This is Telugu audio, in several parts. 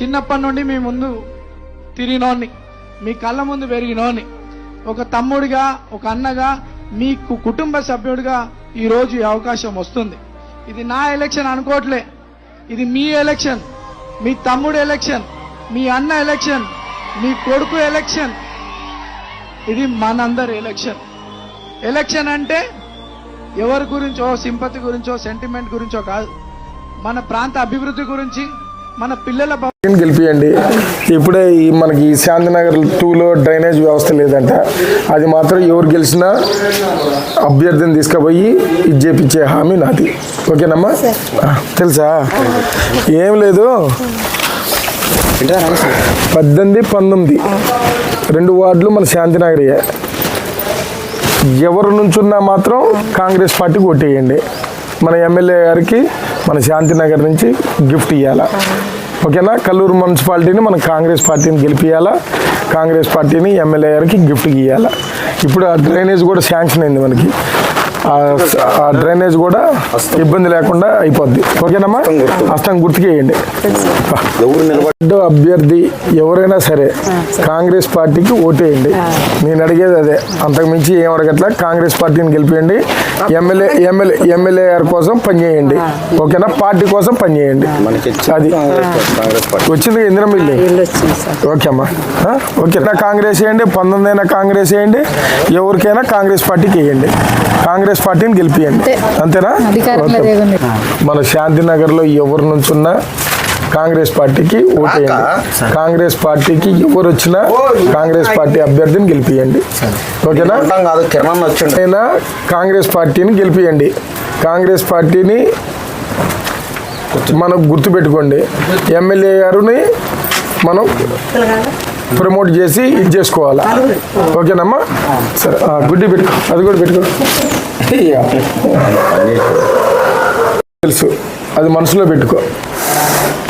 చిన్నప్పటి నుండి మీ ముందు తిరిగినోని మీ కళ్ళ ముందు పెరిగినోని ఒక తమ్ముడిగా ఒక అన్నగా మీకు కుటుంబ సభ్యుడిగా ఈరోజు ఈ అవకాశం వస్తుంది. ఇది నా ఎలక్షన్ అనుకోవట్లే. ఇది మీ ఎలక్షన్ మీ తమ్ముడు ఎలక్షన్ మీ అన్న ఎలక్షన్ మీ కొడుకు ఎలక్షన్. ఇది మనందరి ఎలక్షన్. ఎలక్షన్ అంటే ఎవరి గురించో సింపతి గురించో సెంటిమెంట్ గురించో కాదు. మన ప్రాంత అభివృద్ధి గురించి మన పిల్లల గెలిపియండి. ఇప్పుడే ఈ మనకి శాంతినగర్ టూలో డ్రైనేజ్ వ్యవస్థ లేదంట. అది మాత్రం ఎవరు గెలిచినా అభ్యర్థిని తీసుకుపోయి ఇది చేపించే హామీ నాది. ఓకేనమ్మా? తెలుసా? ఏం లేదు. పద్దెనిమిది పంతొమ్మిది. రెండు వార్డులు మన శాంతినగరియే ఎవరు నుంచున్నా మాత్రం కాంగ్రెస్ పార్టీకి ఓటేయండి. మన ఎమ్మెల్యే గారికి మన శాంతినగర్ నుంచి గిఫ్ట్ ఇవ్వాలా ఓకేనా? కల్లూరు మున్సిపాలిటీని మన కాంగ్రెస్ పార్టీని గెలిపియాలా కాంగ్రెస్ పార్టీని ఎమ్మెల్యే గారికి గిఫ్ట్ ఇవ్వాలా ఇప్పుడు ఆ డ్రైనేజ్ కూడా శాంక్షన్ అయింది మనకి. డ్రైనేజ్ కూడా ఇబ్బంది లేకుండా అయిపోద్ది. ఓకేనమ్మా? అస్తం గుర్తుకేయండి అభ్యర్థి ఎవరైనా సరే కాంగ్రెస్ పార్టీకి ఓటేయండి. నేను అడిగేది అదే. అంతకుమించి ఏం అడగట్లా. కాంగ్రెస్ పార్టీని గెలిపేయండి. ఎమ్మెల్యే ఎమ్మెల్యే ఎమ్మెల్యే గారి కోసం పనిచేయండి. ఓకేనా? పార్టీ కోసం పనిచేయండి. అది. వచ్చింది ఇందిరా మిల్లి ఓకే అమ్మా ఓకేనా? కాంగ్రెస్ వేయండి. పంతొమ్మిది అయినా కాంగ్రెస్ వేయండి. ఎవరికైనా కాంగ్రెస్ పార్టీకి వేయండి. కాంగ్రెస్ పార్టీని గెలిపియండి. అంతే. అంతేనా? మన శాంతినగర్లో ఎవరు నుంచున్నా కాంగ్రెస్ పార్టీకి ఓటేయండి. కాంగ్రెస్ పార్టీకి ఎవరు వచ్చినా కాంగ్రెస్ పార్టీ అభ్యర్థిని గెలిపియండి. ఓకేనా? అయినా కాంగ్రెస్ పార్టీని గెలిపియండి. కాంగ్రెస్ పార్టీని మనం గుర్తుపెట్టుకోండి. ఎమ్మెల్యే గారిని మనం ప్రమోట్ చేసి ఇది చేసుకోవాలా? ఓకేనమ్మా? సరే గుడ్డి పెట్టుకో. అది కూడా పెట్టుకో. తెలుసు. అది మనసులో పెట్టుకో.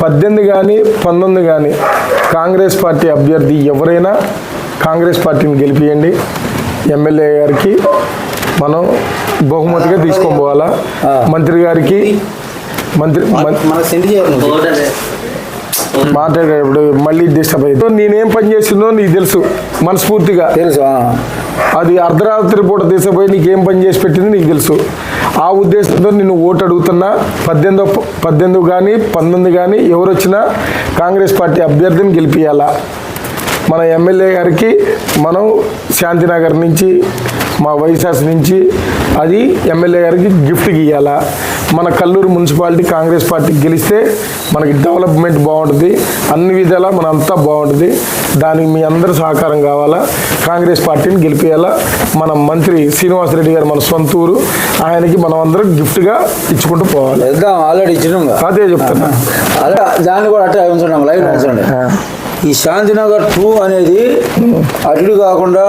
పద్దెనిమిది కానీ పంతొమ్మిది కానీ కాంగ్రెస్ పార్టీ అభ్యర్థి ఎవరైనా కాంగ్రెస్ పార్టీని గెలిపియండి. ఎమ్మెల్యే గారికి మనం బహుమతిగా తీసుకొని పోవాలా. మంత్రి గారికి మంత్రి మాట్లాడేటప్పుడు మళ్ళీ డిస్టర్బ్ అయ్యింది నేనేం పని చేస్తుందో నీకు తెలుసు మనస్ఫూర్తిగా. తెలుసు అది అర్ధరాత్రి పూట తీసుకుపోయి నీకేం పని చేసి పెట్టింది నీకు తెలుసు. ఆ ఉద్దేశంతో నిన్ను ఓటు అడుగుతున్నా. పద్దెనిమిదో పద్దెనిమిది కానీ పంతొమ్మిది కానీ ఎవరు వచ్చినా కాంగ్రెస్ పార్టీ అభ్యర్థిని గెలిపియాలా? మన ఎమ్మెల్యే గారికి మనం శాంతినగర్ నుంచి మా వైశాస్ నుంచి అది ఎమ్మెల్యే గారికి గిఫ్ట్కి ఇవ్వాలా మన కల్లూరు మున్సిపాలిటీ కాంగ్రెస్ పార్టీకి గెలిస్తే మనకి డెవలప్మెంట్ బాగుంటుంది. అన్ని విధాలా మన అంతా బాగుంటుంది. దానికి మీ అందరి సహకారం కావాలా? కాంగ్రెస్ పార్టీని గెలిపేయాలా? మన మంత్రి శ్రీనివాసరెడ్డి గారు మన సొంత ఊరు. ఆయనకి మనం అందరం గిఫ్ట్గా ఇచ్చుకుంటూ పోవాలి. ఆల్రెడీ ఇచ్చినాం. అదే చెప్తున్నా. అదే దాన్ని కూడా ఉంచండి లైవ్ ఈ శాంతినగర్ టూ అనేది అటు కాకుండా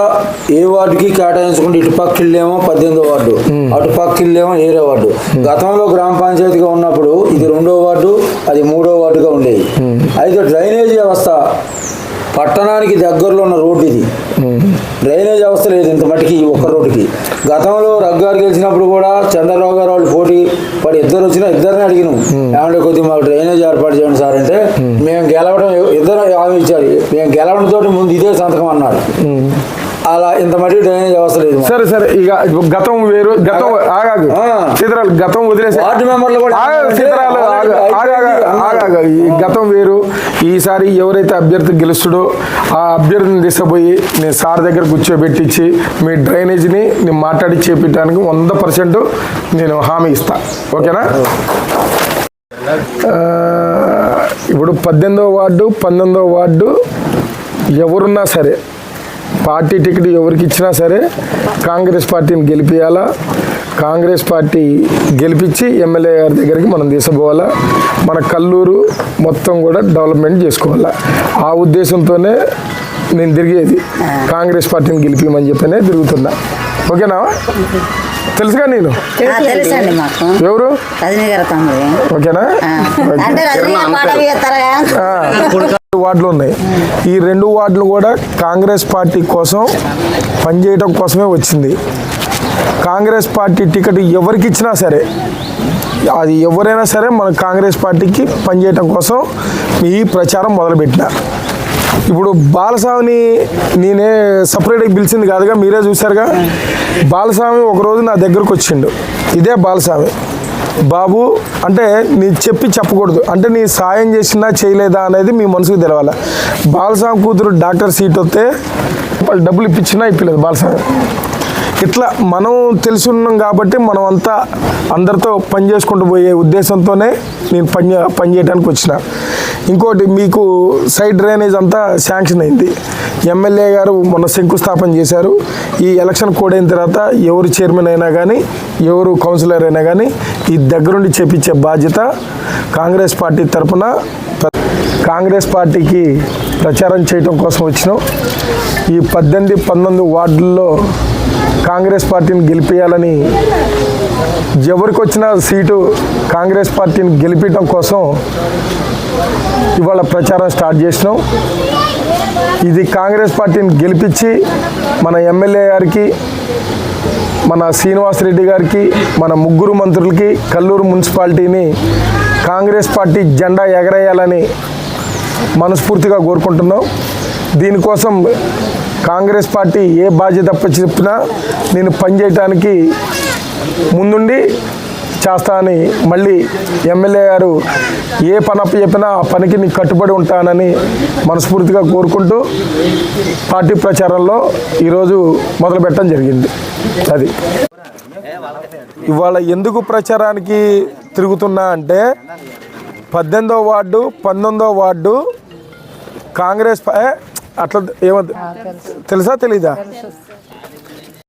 ఏ వార్డుకి కేటాయించకుండా ఇటు పక్క ఇల్లేమో పద్దెనిమిదో వార్డు అటు పక్క ఇల్లేమో ఏరే వార్డు. గతంలో గ్రామ పంచాయతీగా ఉన్నప్పుడు ఇది రెండో వార్డు అది మూడో వార్డుగా ఉండేది. అయితే డ్రైనేజీ వ్యవస్థ పట్టణానికి దగ్గరలో ఉన్న రోడ్డు ఇది. డ్రైనేజ్ వ్యవస్థ లేదు ఇంత మటుకి ఈ ఒక్క రోడ్డుకి. గతంలో రగ్గారు గెలిచినప్పుడు కూడా చంద్రరావు గారు వాళ్ళు పోటీ పడి ఇద్దరు వచ్చినా ఇద్దరిని అడిగినాం. ఏమంటే కొద్దిగా మాకు గెలవడంతో ముందు ఇదే సంతకం అన్నారు అలా ఇంత మటుకు డ్రైనేజ్ వ్యవస్థ లేదు. సరే సరే ఇక గతం వేరు గతం ఆగాగు. చిత్రాలు గతం వదిలేసి వార్డు మెంబర్లు కూడా చిత్రాలు ఆగాగు. ఈ గతం వేరు. ఈసారి ఎవరైతే అభ్యర్థి గెలుస్తాడో ఆ అభ్యర్థిని తీసుకుపోయి నేను సార్ దగ్గర కూర్చోబెట్టించి మీ డ్రైనేజీని నేను మాట్లాడి చేపించడానికి వంద పర్సెంట్ నేను హామీ ఇస్తా. ఓకేనా? ఇప్పుడు పద్దెనిమిదో వార్డు పంతొమ్మిదో వార్డు ఎవరున్నా సరే పార్టీ టికెట్ ఎవరికి ఇచ్చినా సరే కాంగ్రెస్ పార్టీని గెలిపించాలా కాంగ్రెస్ పార్టీ గెలిపించి ఎమ్మెల్యే గారి దగ్గరికి మనం తీసుకుపోవాలా? మన కల్లూరు మొత్తం కూడా డెవలప్మెంట్ చేసుకోవాలా? ఆ ఉద్దేశంతోనే నేను తిరిగేది. కాంగ్రెస్ పార్టీని గెలిపించమని చెప్పనే తిరుగుతున్నా. ఓకేనా? తెలుసుగా నేను? ఆ, తెలుసండి మాకు. ఎవరు? రజనీ గారు తమ్ముడు. ఓకేనా. అంటే రజనీ పాట వార్డులు ఉన్నాయి. ఈ రెండు వార్డులు కూడా కాంగ్రెస్ పార్టీ కోసం పనిచేయడం కోసమే వచ్చింది. కాంగ్రెస్ పార్టీ టికెట్ ఎవరికి ఇచ్చినా సరే అది ఎవరైనా సరే మన కాంగ్రెస్ పార్టీకి పనిచేయటం కోసం ఈ ప్రచారం మొదలుపెట్టిన ఇప్పుడు బాలస్వామిని నేనే సపరేట్గా పిలిచింది కాదుగా మీరే చూశారుగా. బాలస్వామి ఒకరోజు నా దగ్గరకు వచ్చిండు. ఇదే బాలస్వామి. బాబు అంటే నీ చెప్పి చెప్పకూడదు. అంటే నీ సాయం చేసినా చేయలేదా అనేది మీ మనసుకు తెలవాలి. బాలస్వామి కూతురు డాక్టర్ సీట్ వస్తే వాళ్ళు డబ్బులు ఇప్పించినా ఇప్పలేదు బాలస్వామి. ఇట్లా మనం తెలిసి ఉన్నాం కాబట్టి మనం అంతా అందరితో పని చేసుకుంటూ పోయే ఉద్దేశంతోనే నేను పని పని చేయడానికి వచ్చిన. ఇంకోటి మీకు సైడ్ డ్రైనేజ్ అంతా శాంక్షన్ అయింది. ఎమ్మెల్యే గారు మొన్న శంకుస్థాపన చేశారు. ఈ ఎలక్షన్ కోడ్ అయిన తర్వాత ఎవరు చైర్మన్ అయినా కానీ ఎవరు కౌన్సిలర్ అయినా కానీ ఈ దగ్గరుండి చేపించే బాధ్యత కాంగ్రెస్ పార్టీ తరఫున కాంగ్రెస్ పార్టీకి ప్రచారం చేయటం కోసం వచ్చినాం. ఈ పద్దెనిమిది పంతొమ్మిది వార్డుల్లో కాంగ్రెస్ పార్టీని గెలిపించాలని ఎవరికి వచ్చిన సీటు కాంగ్రెస్ పార్టీని గెలిపించడం కోసం ఇవాళ ప్రచారం స్టార్ట్ చేసినాం. ఇది కాంగ్రెస్ పార్టీని గెలిపించి మన ఎమ్మెల్యే గారికి మన శ్రీనివాసరెడ్డి గారికి మన ముగ్గురు మంత్రులకి కల్లూరు మున్సిపాలిటీని కాంగ్రెస్ పార్టీ జెండా ఎగరేయాలని మనస్ఫూర్తిగా కోరుకుంటున్నాం. దీనికోసం కాంగ్రెస్ పార్టీ ఏ బాధ్యత చెప్పినా నేను పనిచేయటానికి ముందుండి చేస్తా అని మళ్ళీ ఎమ్మెల్యే గారు ఏ పని చెప్పినా ఆ పనికి నీకు కట్టుబడి ఉంటానని మనస్ఫూర్తిగా కోరుకుంటూ పార్టీ ప్రచారంలో ఈరోజు మొదలు పెట్టడం జరిగింది. అది. ఇవాళ ఎందుకు ప్రచారానికి తిరుగుతున్నా అంటే పద్దెనిమిదో వార్డు పంతొమ్మిదో వార్డు కాంగ్రెస్ అట్లా ఏమద్దు తెలుసా. తెలీదా?